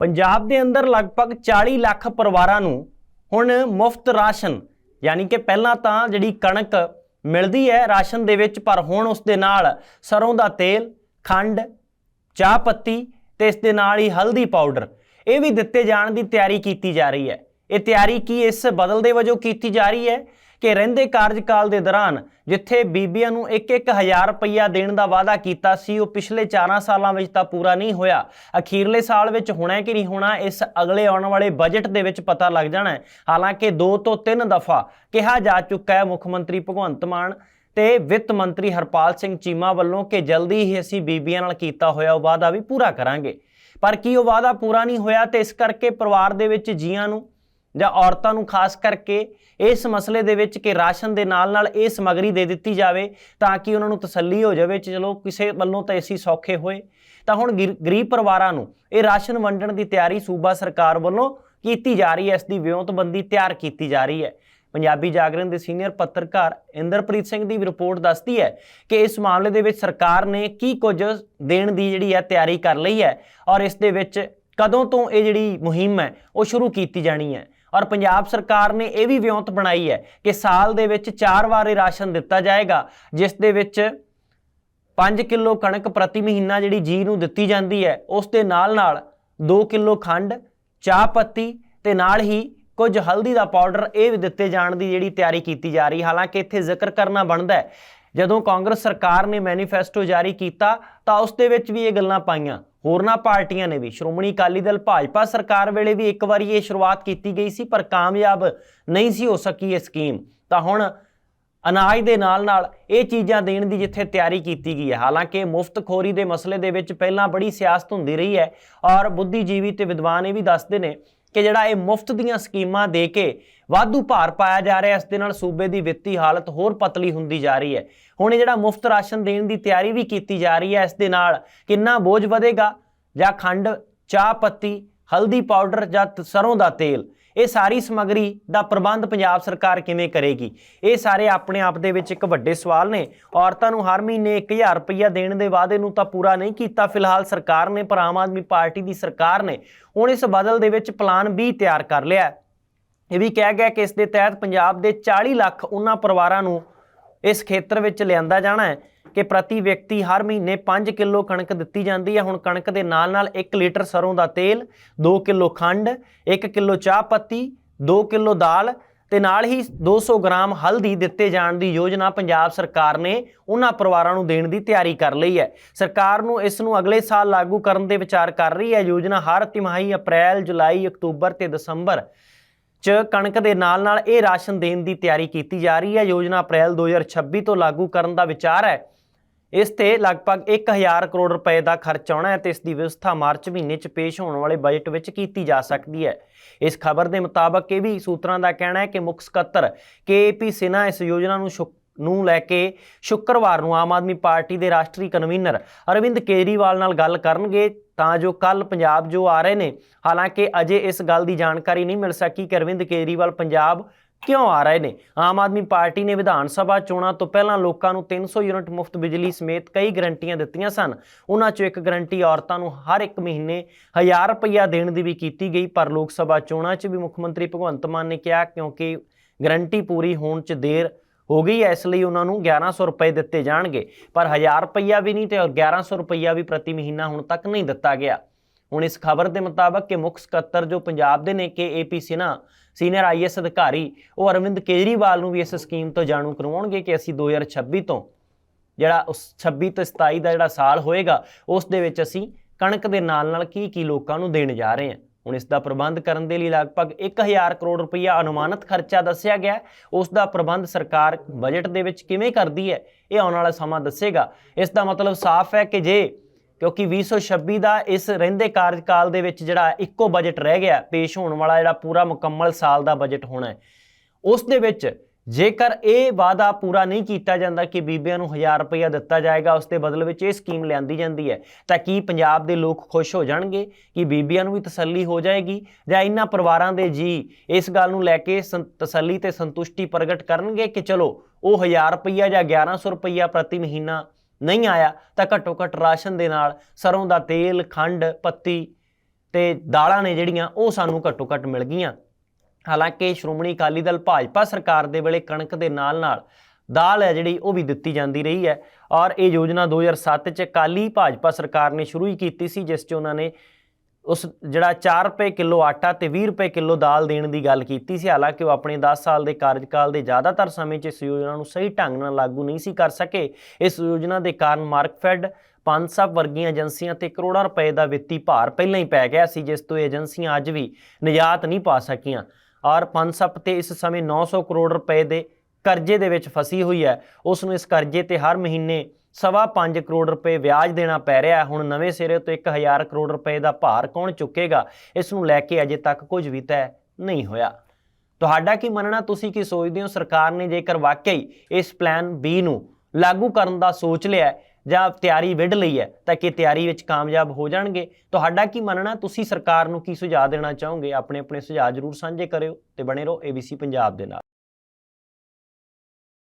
ਪੰਜਾਬ ਦੇ ਅੰਦਰ ਲਗਭਗ 40 ਲੱਖ ਪਰਿਵਾਰਾਂ ਨੂੰ ਹੁਣ ਮੁਫਤ ਰਾਸ਼ਨ, ਯਾਨੀ ਕਿ ਪਹਿਲਾਂ ਤਾਂ ਜਿਹੜੀ ਕਣਕ ਮਿਲਦੀ ਹੈ ਰਾਸ਼ਨ ਦੇ ਵਿੱਚ, ਪਰ ਹੁਣ ਉਸ ਦੇ ਨਾਲ ਸਰੋਂ ਦਾ ਤੇਲ, ਖੰਡ, ਚਾਹ ਪੱਤੀ ਤੇ ਇਸ ਦੇ ਨਾਲ ਹੀ ਹਲਦੀ ਪਾਊਡਰ, ਇਹ ਵੀ ਦਿੱਤੇ ਜਾਣ ਦੀ ਤਿਆਰੀ ਕੀਤੀ ਜਾ ਰਹੀ ਹੈ। ਇਹ ਤਿਆਰੀ ਕੀ ਇਸ ਬਦਲ ਦੇ ਵਜੋਂ ਕੀਤੀ ਜਾ ਰਹੀ ਹੈ? ਕਿ ਰਹਿੰਦੇ ਕਾਰਜਕਾਲ ਦੇ ਦੌਰਾਨ ਜਿੱਥੇ ਬੀਬੀਆਂ ਨੂੰ 1-1000 ਰੁਪਈਆ ਦੇਣ ਦਾ ਵਾਅਦਾ ਕੀਤਾ ਸੀ, ਉਹ ਪਿਛਲੇ 4 ਸਾਲਾਂ ਵਿੱਚ ਤਾਂ ਪੂਰਾ ਨਹੀਂ ਹੋਇਆ। ਅਖੀਰਲੇ ਸਾਲ ਵਿੱਚ ਹੋਣਾ ਕਿ ਨਹੀਂ ਹੋਣਾ, ਇਸ ਅਗਲੇ ਆਉਣ ਵਾਲੇ ਬਜਟ ਦੇ ਵਿੱਚ ਪਤਾ ਲੱਗ ਜਾਣਾ ਹੈ। ਹਾਲਾਂਕਿ 2 ਤੋਂ 3 ਦਫਾ ਕਿਹਾ ਜਾ ਚੁੱਕਾ ਹੈ ਮੁੱਖ ਮੰਤਰੀ ਭਗਵੰਤ ਮਾਨ ਤੇ ਵਿੱਤ ਮੰਤਰੀ ਹਰਪਾਲ ਸਿੰਘ ਚੀਮਾ ਵੱਲੋਂ ਕਿ ਜਲਦੀ ਹੀ ਅਸੀਂ ਬੀਬੀਆਂ ਨਾਲ ਕੀਤਾ ਹੋਇਆ ਉਹ ਵਾਅਦਾ ਵੀ ਪੂਰਾ ਕਰਾਂਗੇ। ਪਰ ਕੀ ਉਹ ਵਾਅਦਾ ਪੂਰਾ ਨਹੀਂ ਹੋਇਆ ਤੇ ਇਸ ਕਰਕੇ ਪਰਿਵਾਰ ਦੇ ਵਿੱਚ ਜੀਆਂ ਨੂੰ ਜਾਂ ਔਰਤਾਂ ਨੂੰ ਖਾਸ ਕਰਕੇ ਇਸ ਮਸਲੇ ਦੇ ਵਿੱਚ ਕਿ ਰਾਸ਼ਨ ਦੇ ਨਾਲ ਨਾਲ ਇਹ ਸਮਗਰੀ ਦੇ ਦਿੱਤੀ ਜਾਵੇ ਤਾਂ ਕਿ ਉਹਨਾਂ ਨੂੰ ਤਸੱਲੀ ਹੋ ਜਾਵੇ ਕਿ ਚਲੋ ਕਿਸੇ ਵੱਲੋਂ ਤਾਂ ਅਸੀਂ ਸੌਖੇ ਹੋਏ। ਤਾਂ ਹੁਣ ਗਿਰ- ਗਰੀਬ ਪਰਿਵਾਰਾਂ ਨੂੰ ਇਹ ਰਾਸ਼ਨ ਵੰਡਣ ਦੀ ਤਿਆਰੀ ਸੂਬਾ ਸਰਕਾਰ ਵੱਲੋਂ ਕੀਤੀ ਜਾ ਰਹੀ ਹੈ, ਇਸ ਦੀ ਵਿਉਂਤਬੰਦੀ ਤਿਆਰ ਕੀਤੀ ਜਾ ਰਹੀ ਹੈ। ਪੰਜਾਬੀ ਜਾਗਰਣ ਦੇ ਸੀਨੀਅਰ ਪੱਤਰਕਾਰ ਇੰਦਰਪ੍ਰੀਤ ਸਿੰਘ ਦੀ ਵੀ ਰਿਪੋਰਟ ਦੱਸਦੀ ਹੈ ਕਿ ਇਸ ਮਾਮਲੇ ਦੇ ਵਿੱਚ ਸਰਕਾਰ ਨੇ ਕੀ ਕੁਝ ਦੇਣ ਦੀ ਜਿਹੜੀ ਹੈ ਤਿਆਰੀ ਕਰ ਲਈ ਹੈ ਔਰ ਇਸ ਦੇ ਵਿੱਚ ਕਦੋਂ ਤੋਂ ਇਹ ਜਿਹੜੀ ਮੁਹਿੰਮ ਹੈ, ਉਹ ਸ਼ੁਰੂ ਕੀਤੀ ਜਾਣੀ ਹੈ। ਔਰ ਪੰਜਾਬ ਸਰਕਾਰ ਨੇ ਇਹ ਵੀ ਵਿਉਂਤ ਬਣਾਈ ਹੈ ਕਿ ਸਾਲ ਦੇ ਵਿੱਚ ਚਾਰ ਵਾਰ ਇਹ ਰਾਸ਼ਨ ਦਿੱਤਾ ਜਾਏਗਾ, ਜਿਸ ਦੇ ਵਿੱਚ 5 ਕਿਲੋ ਕਣਕ ਪ੍ਰਤੀ ਮਹੀਨਾ ਜਿਹੜੀ ਜੀ ਨੂੰ ਦਿੱਤੀ ਜਾਂਦੀ ਹੈ, ਉਸ ਦੇ ਨਾਲ ਨਾਲ 2 ਕਿਲੋ ਖੰਡ, ਚਾਹ ਪੱਤੀ ਤੇ ਨਾਲ ਹੀ ਕੁਝ ਹਲਦੀ ਦਾ ਪਾਊਡਰ ਇਹ ਵੀ ਦਿੱਤੇ ਜਾਣ ਦੀ ਜਿਹੜੀ ਤਿਆਰੀ ਕੀਤੀ ਜਾ ਰਹੀ ਹਾਲਾਂਕਿ ਇੱਥੇ ਜ਼ਿਕਰ ਕਰਨਾ ਬਣਦਾ ਹੈ। ਜਦੋਂ ਕਾਂਗਰਸ ਸਰਕਾਰ ਨੇ ਮੈਨੀਫੈਸਟੋ ਜਾਰੀ ਕੀਤਾ ਤਾਂ ਉਸ ਦੇ ਵਿੱਚ ਵੀ ਇਹ ਗੱਲਾਂ ਪਾਈਆਂ। ਹੋਰਨਾਂ ਪਾਰਟੀਆਂ ਨੇ ਵੀ, ਸ਼੍ਰੋਮਣੀ ਅਕਾਲੀ ਦਲ ਭਾਜਪਾ ਸਰਕਾਰ ਵੇਲੇ ਵੀ ਇੱਕ ਵਾਰੀ ਇਹ ਸ਼ੁਰੂਆਤ ਕੀਤੀ ਗਈ ਸੀ, ਪਰ ਕਾਮਯਾਬ ਨਹੀਂ ਸੀ ਹੋ ਸਕੀ ਇਹ ਸਕੀਮ। ਤਾਂ ਹੁਣ ਅਨਾਜ ਦੇ ਨਾਲ ਨਾਲ ਇਹ ਚੀਜ਼ਾਂ ਦੇਣ ਦੀ ਜਿੱਥੇ ਤਿਆਰੀ ਕੀਤੀ ਗਈ ਹੈ, ਹਾਲਾਂਕਿ ਮੁਫਤਖੋਰੀ ਦੇ ਮਸਲੇ ਦੇ ਵਿੱਚ ਪਹਿਲਾਂ ਬੜੀ ਸਿਆਸਤ ਹੁੰਦੀ ਰਹੀ ਹੈ ਔਰ ਬੁੱਧੀਜੀਵੀ ਤੇ ਵਿਦਵਾਨ ਇਹ ਵੀ ਦੱਸਦੇ ਨੇ ਕਿ ਜਿਹੜਾ ਇਹ ਮੁਫਤ ਦੀਆਂ ਸਕੀਮਾਂ ਦੇ ਕੇ ਵਾਧੂ ਭਾਰ ਪਾਇਆ ਜਾ ਰਿਹਾ, ਇਸ ਦੇ ਨਾਲ ਸੂਬੇ ਦੀ ਵਿੱਤੀ ਹਾਲਤ ਹੋਰ ਪਤਲੀ ਹੁੰਦੀ ਜਾ ਰਹੀ ਹੈ। ਹੁਣ ਇਹ ਜਿਹੜਾ ਮੁਫਤ ਰਾਸ਼ਨ ਦੇਣ ਦੀ ਤਿਆਰੀ ਵੀ ਕੀਤੀ ਜਾ ਰਹੀ ਹੈ, ਇਸ ਦੇ ਨਾਲ ਕਿੰਨਾ ਬੋਝ ਵਧੇਗਾ? ਜਾਂ ਖੰਡ, ਚਾਹ ਪੱਤੀ, ਹਲਦੀ ਪਾਊਡਰ ਜਾਂ ਤ- ਸਰੋਂ ਦਾ ਤੇਲ? ਇਹ ਸਾਰੀ ਸਮੱਗਰੀ ਦਾ ਪ੍ਰਬੰਧ ਪੰਜਾਬ ਸਰਕਾਰ ਕਿਵੇਂ ਕਰੇਗੀ? ਇਹ ਸਾਰੇ ਆਪਣੇ ਆਪ ਦੇ ਵਿੱਚ ਇੱਕ ਵੱਡੇ ਸਵਾਲ ਨੇ। ਔਰਤਾਂ ਨੂੰ ਹਰ ਮਹੀਨੇ 1000 ਰੁਪਈਆ ਦੇਣ ਦੇ ਵਾਅਦੇ ਨੂੰ ਤਾਂ ਪੂਰਾ ਨਹੀਂ ਕੀਤਾ। ਫਿਲਹਾਲ ਸਰਕਾਰ ਨੇ, ਪਰ ਆਮ ਆਦਮੀ ਪਾਰਟੀ ਦੀ ਸਰਕਾਰ ਨੇ, ਹੁਣ ਇਸ ਬਦਲ ਦੇ ਵਿੱਚ ਪਲਾਨ ਵੀ ਤਿਆਰ ਕਰ ਲਿਆ ਇਹ ਵੀ ਕਿਹਾ ਗਿਆ ਕਿ ਇਸ ਦੇ ਤਹਿਤ ਪੰਜਾਬ ਦੇ 40 ਲੱਖ ਉਹਨਾਂ ਪਰਿਵਾਰਾਂ ਨੂੰ ਇਸ ਖੇਤਰ ਵਿੱਚ ਲਿਆਂਦਾ ਜਾਣਾ ਹੈ। ਕਿ ਪ੍ਰਤੀ ਵਿਅਕਤੀ ਹਰ ਮਹੀਨੇ 5 ਕਿਲੋ ਕਣਕ ਦਿੱਤੀ ਜਾਂਦੀ ਹੈ। ਹੁਣ ਕਣਕ ਦੇ ਨਾਲ ਨਾਲ 1 ਲੀਟਰ ਸਰੋਂ ਦਾ ਤੇਲ 2 ਕਿਲੋ ਖੰਡ 1 ਕਿਲੋ ਚਾਹ ਪੱਤੀ 2 ਕਿਲੋ ਦਾਲ ਤੇ ਨਾਲ ਹੀ 200 ਗ੍ਰਾਮ ਹਲਦੀ ਦਿੱਤੇ ਜਾਣ ਦੀ ਯੋਜਨਾ ਪੰਜਾਬ ਸਰਕਾਰ ਨੇ ਉਹਨਾਂ ਪਰਿਵਾਰਾਂ ਨੂੰ ਦੇਣ ਦੀ ਤਿਆਰੀ ਕਰ ਲਈ ਹੈ। ਸਰਕਾਰ ਨੂੰ ਇਸ ਨੂੰ ਅਗਲੇ ਸਾਲ ਲਾਗੂ ਕਰਨ ਦੇ ਵਿਚਾਰ ਕਰ ਰਹੀ ਹੈ। ਯੋਜਨਾ ਹਰ ਤਿਮਾਹੀ ਅਪ੍ਰੈਲ, ਜੁਲਾਈ, ਅਕਤੂਬਰ ਤੇ ਦਸੰਬਰ ਚ ਕਣਕ ਦੇ ਨਾਲ ਨਾਲ ਇਹ ਰਾਸ਼ਨ ਦੇਣ ਦੀ ਤਿਆਰੀ ਕੀਤੀ ਜਾ ਰਹੀ ਹੈ। ਯੋਜਨਾ ਅਪ੍ਰੈਲ 2026 ਤੋਂ ਲਾਗੂ ਕਰਨ ਦਾ ਵਿਚਾਰ ਹੈ। ਇਸ ਤੇ ਲਗਭਗ 1000 ਕਰੋੜ ਰੁਪਏ ਦਾ ਖਰਚ ਆਉਣਾ ਹੈ ਤੇ ਇਸ ਦੀ ਵਿਵਸਥਾ ਮਾਰਚ ਮਹੀਨੇ 'ਚ ਪੇਸ਼ ਹੋਣ ਵਾਲੇ ਬਜਟ ਵਿੱਚ ਕੀਤੀ ਜਾ ਸਕਦੀ ਹੈ। ਇਸ ਖਬਰ ਦੇ ਮੁਤਾਬਕ ਇਹ ਵੀ ਸੂਤਰਾਂ ਦਾ ਕਹਿਣਾ ਹੈ ਕਿ ਮੁੱਖ ਸਕੱਤਰ ਕੇਪੀ ਸਿਨਹਾ ਇਸ ਯੋਜਨਾ ਨੂੰ ਸ਼ੁਕ- ਨੂੰ ਲੈ ਕੇ ਸ਼ੁੱਕਰਵਾਰ ਨੂੰ ਆਮ ਆਦਮੀ ਪਾਰਟੀ ਦੇ ਰਾਸ਼ਟਰੀ ਕਨਵੀਨਰ ਅਰਵਿੰਦ ਕੇਜਰੀਵਾਲ ਨਾਲ ਗੱਲ ਕਰਨਗੇ ਤਾਂ ਜੋ ਕੱਲ ਪੰਜਾਬ ਜੋ ਆ ਰਹੇ ਨੇ, ਹਾਲਾਂਕਿ ਅਜੇ ਇਸ ਗੱਲ ਦੀ ਜਾਣਕਾਰੀ ਨਹੀਂ ਮਿਲ ਸਕੀ ਕਿ ਅਰਵਿੰਦ ਕੇਜਰੀਵਾਲ ਪੰਜਾਬ ਕਿਉਂ ਆ ਰਹੇ ਨੇ? ਆਮ ਆਦਮੀ ਪਾਰਟੀ ਨੇ ਵਿਧਾਨ ਸਭਾ ਚੋਣਾਂ ਤੋਂ ਪਹਿਲਾਂ ਲੋਕਾਂ ਨੂੰ 300 ਯੂਨਿਟ ਮੁਫਤ ਬਿਜਲੀ ਸਮੇਤ ਕਈ ਗਰੰਟੀਆਂ ਦਿੱਤੀਆਂ ਸਨ। ਉਹਨਾਂ ਚੋਂ ਇੱਕ ਗਰੰਟੀ ਔਰਤਾਂ ਨੂੰ ਹਰ ਇੱਕ ਮਹੀਨੇ 1000 ਰੁਪਈਆ ਦੇਣ ਦੀ ਵੀ ਕੀਤੀ ਗਈ, ਪਰ ਲੋਕ ਸਭਾ ਚੋਣਾਂ 'ਚ ਵੀ ਮੁੱਖ ਮੰਤਰੀ ਭਗਵੰਤ ਮਾਨ ਨੇ ਕਿਹਾ ਕਿਉਂਕਿ ਗਰੰਟੀ ਪੂਰੀ ਹੋਣ 'ਚ ਦੇਰ ਹੋ ਗਈ ਹੈ ਇਸ ਲਈ ਉਹਨਾਂ ਨੂੰ 1100 ਰੁਪਏ ਦਿੱਤੇ ਜਾਣਗੇ। ਪਰ 1000 ਰੁਪਈਆ ਵੀ ਨਹੀਂ ਤੇ ਔਰ 1100 ਰੁਪਈਆ ਵੀ ਪ੍ਰਤੀ ਮਹੀਨਾ ਹੁਣ ਤੱਕ ਨਹੀਂ ਦਿੱਤਾ ਗਿਆ। ਹੁਣ ਇਸ ਖਬਰ ਦੇ ਮੁਤਾਬਕ ਕਿ ਮੁੱਖ ਸਕੱਤਰ ਜੋ ਪੰਜਾਬ ਦੇ ਨੇ ਕਿ ਏਪੀ ਸਿਨਹਾ ਸੀਨੀਅਰ ਆਈਐਸ ਅਧਿਕਾਰੀ, ਉਹ ਅਰਵਿੰਦ ਕੇਜਰੀਵਾਲ ਨੂੰ ਵੀ ਇਸ ਸਕੀਮ ਤੋਂ ਜਾਣੂ ਕਰਵਾਉਣਗੇ ਕਿ ਅਸੀਂ 2026 ਤੋਂ ਜਿਹੜਾ ਉਸ 26 ਤੋਂ 27 ਦਾ ਜਿਹੜਾ ਸਾਲ ਹੋਏਗਾ, ਉਸ ਦੇ ਵਿੱਚ ਅਸੀਂ ਕਣਕ ਦੇ ਨਾਲ ਨਾਲ ਕੀ ਕੀ ਲੋਕਾਂ ਨੂੰ ਦੇਣ ਜਾ ਰਹੇ ਹਾਂ। ਹੁਣ ਇਸ ਦਾ ਪ੍ਰਬੰਧ ਕਰਨ ਦੇ ਲਈ ਲਗਭਗ 1000 ਕਰੋੜ ਰੁਪਈਆ ਅਨੁਮਾਨਿਤ ਖਰਚਾ ਦੱਸਿਆ ਗਿਆ ਉਸ ਦਾ ਪ੍ਰਬੰਧ ਸਰਕਾਰ ਬਜਟ ਦੇ ਵਿੱਚ ਕਿਵੇਂ ਕਰਦੀ ਹੈ, ਇਹ ਆਉਣ ਵਾਲਾ ਸਮਾਂ ਦੱਸੇਗਾ। ਇਸ ਦਾ ਮਤਲਬ ਸਾਫ਼ ਹੈ ਕਿ ਜੇ ਕਿਉਂਕਿ 2026 ਦਾ ਇਸ ਰਹਿੰਦੇ ਕਾਰਜਕਾਲ ਦੇ ਵਿੱਚ ਜਿਹੜਾ ਇੱਕੋ ਬਜਟ ਰਹਿ ਗਿਆ, ਪੇਸ਼ ਹੋਣ ਵਾਲਾ ਜਿਹੜਾ ਪੂਰਾ ਮੁਕੰਮਲ ਸਾਲ ਦਾ ਬਜਟ ਹੋਣਾ ਹੈ। ਉਸ ਦੇ ਵਿੱਚ ਜੇਕਰ ਇਹ ਵਾਅਦਾ ਪੂਰਾ ਨਹੀਂ ਕੀਤਾ ਜਾਂਦਾ ਕਿ ਬੀਬੀਆਂ ਨੂੰ 1000 ਰੁਪਇਆ ਦਿੱਤਾ ਜਾਏਗਾ, ਉਸ ਦੇ ਬਦਲੇ ਵਿੱਚ ਇਹ ਸਕੀਮ ਲਿਆਂਦੀ ਜਾਂਦੀ ਹੈ, ਤਾਂ ਕੀ ਪੰਜਾਬ ਦੇ ਲੋਕ ਖੁਸ਼ ਹੋ ਜਾਣਗੇ ਕਿ ਬੀਬੀਆਂ ਨੂੰ ਵੀ ਤਸੱਲੀ ਹੋ ਜਾਏਗੀ? ਜਾਂ ਇਹਨਾਂ ਪਰਿਵਾਰਾਂ ਦੇ ਜੀ ਇਸ ਗੱਲ ਨੂੰ ਲੈ ਕੇ ਸੰ- ਤਸੱਲੀ ਤੇ ਸੰਤੁਸ਼ਟੀ ਪ੍ਰਗਟ ਕਰਨਗੇ ਕਿ ਚਲੋ, ਉਹ 1000 ਰੁਪਇਆ ਜਾਂ 1100 ਰੁਪਇਆ ਪ੍ਰਤੀ ਮਹੀਨਾ ਨਹੀਂ ਆਇਆ, ਤਾਂ ਘੱਟੋ ਘੱਟ ਰਾਸ਼ਨ ਦੇ ਨਾਲ ਸਰੋਂ ਦਾ ਤੇਲ, ਖੰਡ, ਪੱਤੀ ਤੇ ਦਾਲਾਂ ਨੇ ਜਿਹੜੀਆਂ, ਉਹ ਸਾਨੂੰ ਘੱਟੋ ਘੱਟ ਮਿਲ ਗਈਆਂ। ਹਾਲਾਂਕਿ ਸ਼੍ਰੋਮਣੀ ਅਕਾਲੀ ਦਲ ਭਾਜਪਾ ਸਰਕਾਰ ਦੇ ਵੇਲੇ ਕਣਕ ਦੇ ਨਾਲ-ਨਾਲ ਦਾਲ ਹੈ ਜਿਹੜੀ, ਉਹ ਵੀ ਦਿੱਤੀ ਜਾਂਦੀ ਰਹੀ ਹੈ। ਔਰ ਇਹ ਯੋਜਨਾ 2007 ਚ ਅਕਾਲੀ ਭਾਜਪਾ ਸਰਕਾਰ ਨੇ ਸ਼ੁਰੂ ਹੀ ਕੀਤੀ ਸੀ, ਜਿਸ 'ਚ ਉਹਨਾਂ ਨੇ ਉਸ ਜਿਹੜਾ 4 ਰੁਪਏ ਕਿਲੋ ਆਟਾ ਤੇ 20 ਰੁਪਏ ਕਿਲੋ ਦਾਲ ਦੇਣ ਦੀ ਗੱਲ ਕੀਤੀ ਸੀ, ਹਾਲਾਂਕਿ ਉਹ ਆਪਣੇ 10 ਸਾਲ ਦੇ ਕਾਰਜਕਾਲ ਦੇ ਜ਼ਿਆਦਾਤਰ ਸਮੇਂ 'ਚ ਇਸ ਯੋਜਨਾ ਨੂੰ ਸਹੀ ਢੰਗ ਨਾਲ ਲਾਗੂ ਨਹੀਂ ਸੀ ਕਰ ਸਕੇ। ਇਸ ਯੋਜਨਾ ਦੇ ਕਾਰਨ ਮਾਰਕਫੈਡ ਪੰਜਸਪ ਵਰਗੀਆਂ ਏਜੰਸੀਆਂ ਤੇ ਕਰੋੜਾਂ ਰੁਪਏ ਦਾ ਵਿੱਤੀ ਭਾਰ ਪਹਿਲਾਂ ਹੀ ਪੈ ਗਿਆ ਸੀ, ਜਿਸ ਤੋਂ ਏਜੰਸੀਆਂ ਅੱਜ ਵੀ ਨਿਜਾਤ ਨਹੀਂ ਪਾ ਸਕੀਆਂ। ਔਰ ਪੰਜਸਪ ਤੇ ਇਸ ਸਮੇਂ 900 ਕਰੋੜ ਰੁਪਏ ਦੇ ਕਰਜ਼ੇ ਦੇ ਵਿੱਚ ਫਸੀ ਹੋਈ ਹੈ। ਉਸ ਨੂੰ ਇਸ ਕਰਜ਼ੇ ਤੇ ਹਰ ਮਹੀਨੇ ਸਵਾ 5 ਕਰੋੜ ਰੁਪਏ ਵਿਆਜ ਦੇਣਾ ਪੈ ਰਿਹਾ ਹੁਣ ਨਵੇਂ ਸਿਰੇ ਤੋਂ 1000 ਕਰੋੜ ਰੁਪਏ ਦਾ ਭਾਰ ਕੌਣ ਚੁੱਕੇਗਾ? ਇਸ ਨੂੰ ਲੈ ਕੇ ਅਜੇ ਤੱਕ ਕੁਝ ਵੀ ਤੈਅ ਨਹੀਂ ਹੋਇਆ। ਤੁਹਾਡਾ ਕੀ ਮੰਨਣਾ? ਤੁਸੀਂ ਕੀ ਸੋਚਦੇ ਹੋ? ਸਰਕਾਰ ਨੇ ਜੇਕਰ ਵਾਕਈ ਇਸ ਪਲਾਨ B ਨੂੰ ਲਾਗੂ ਕਰਨ ਦਾ ਸੋਚ ਲਿਆ ਜਾਂ ਤਿਆਰੀ ਵਿੱਢ ਲਈ ਹੈ, ਤਾਂ ਕਿ ਤਿਆਰੀ ਵਿੱਚ ਕਾਮਯਾਬ ਹੋ ਜਾਣਗੇ? ਤੁਹਾਡਾ ਕੀ ਮੰਨਣਾ? ਤੁਸੀਂ ਸਰਕਾਰ ਨੂੰ ਕੀ ਸੁਝਾਅ ਦੇਣਾ ਚਾਹੋਗੇ? ਆਪਣੇ ਆਪਣੇ ਸੁਝਾਅ ਜ਼ਰੂਰ ਸਾਂਝੇ ਕਰਿਓ ਤੇ ਬਣੇ ਰਹੋ ABC ਪੰਜਾਬ ਦੇ ਨਾਲ।